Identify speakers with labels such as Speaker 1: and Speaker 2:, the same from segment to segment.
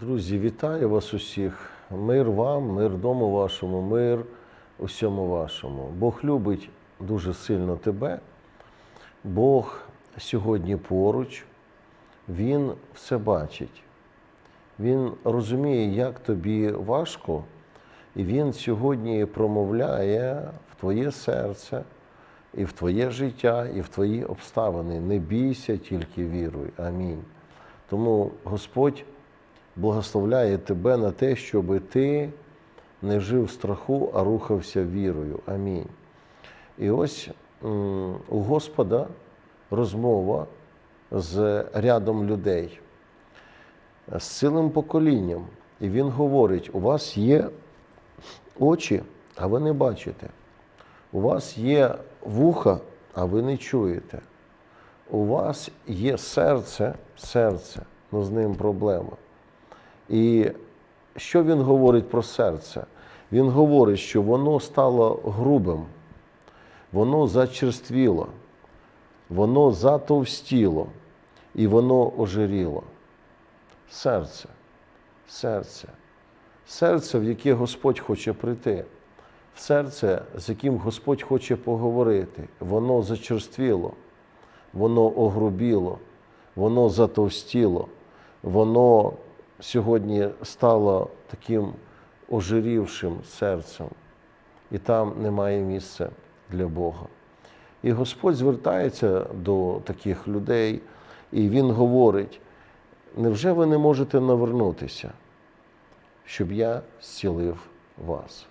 Speaker 1: Друзі, вітаю вас усіх. Мир вам, мир дому вашому, мир усьому вашому. Бог любить дуже сильно тебе. Бог сьогодні поруч, Він все бачить. Він розуміє, як тобі важко, і Він сьогодні промовляє в твоє серце, і в твоє життя, і в твої обставини. Не бійся, тільки віруй. Амінь. Тому Господь благословляє тебе на те, щоб ти не жив в страху, а рухався вірою. Амінь. І ось у Господа розмова з рядом людей, з цілим поколінням. І він говорить: у вас є очі, а ви не бачите. У вас є вуха, а ви не чуєте. У вас є серце, серце, ну з ним проблема. І що він говорить про серце? Він говорить, що воно стало грубим, воно зачерствіло, воно затовстіло і воно ожиріло. Серце, серце, серце, в яке Господь хоче прийти, серце, з яким Господь хоче поговорити, воно зачерствіло, воно огрубіло, воно затовстіло, воно сьогодні стало таким ожирівшим серцем, і там немає місця для Бога. І Господь звертається до таких людей, і Він говорить: невже ви не можете навернутися, щоб я зцілив вас?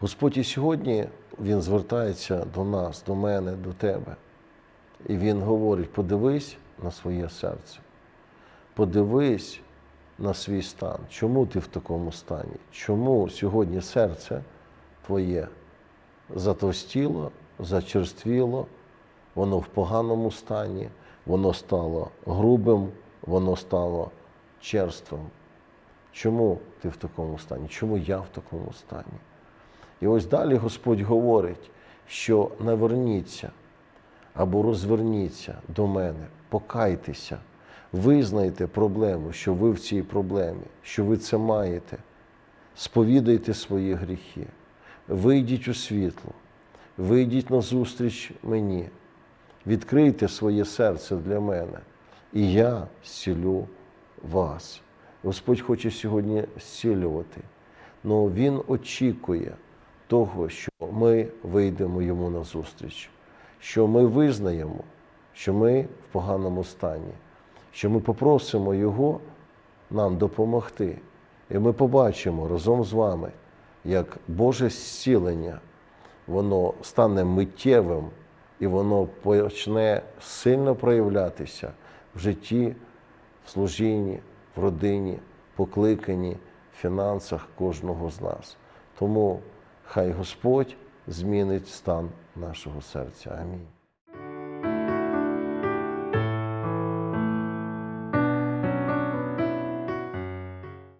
Speaker 1: Господь і сьогодні Він звертається до нас, до мене, до тебе. І Він говорить: подивись на своє серце, подивись на свій стан. Чому ти в такому стані? Чому сьогодні серце твоє затовстіло, зачерствіло, воно в поганому стані, воно стало грубим, воно стало черствим. Чому ти в такому стані? Чому я в такому стані? І ось далі Господь говорить, що наверніться або розверніться до мене, покайтеся, визнайте проблему, що ви в цій проблемі, що ви це маєте, сповідайте свої гріхи, вийдіть у світло, вийдіть на зустріч мені, відкрийте своє серце для мене, і я зцілю вас. Господь хоче сьогодні зцілювати, але Він очікує того, що ми вийдемо йому на зустріч, що ми визнаємо, що ми в поганому стані, що ми попросимо Його нам допомогти. І ми побачимо разом з вами, як Боже зцілення, воно стане миттєвим і воно почне сильно проявлятися в житті, в служінні, в родині, покликанні, фінансах кожного з нас. Тому Хай Господь змінить стан нашого серця. Амінь.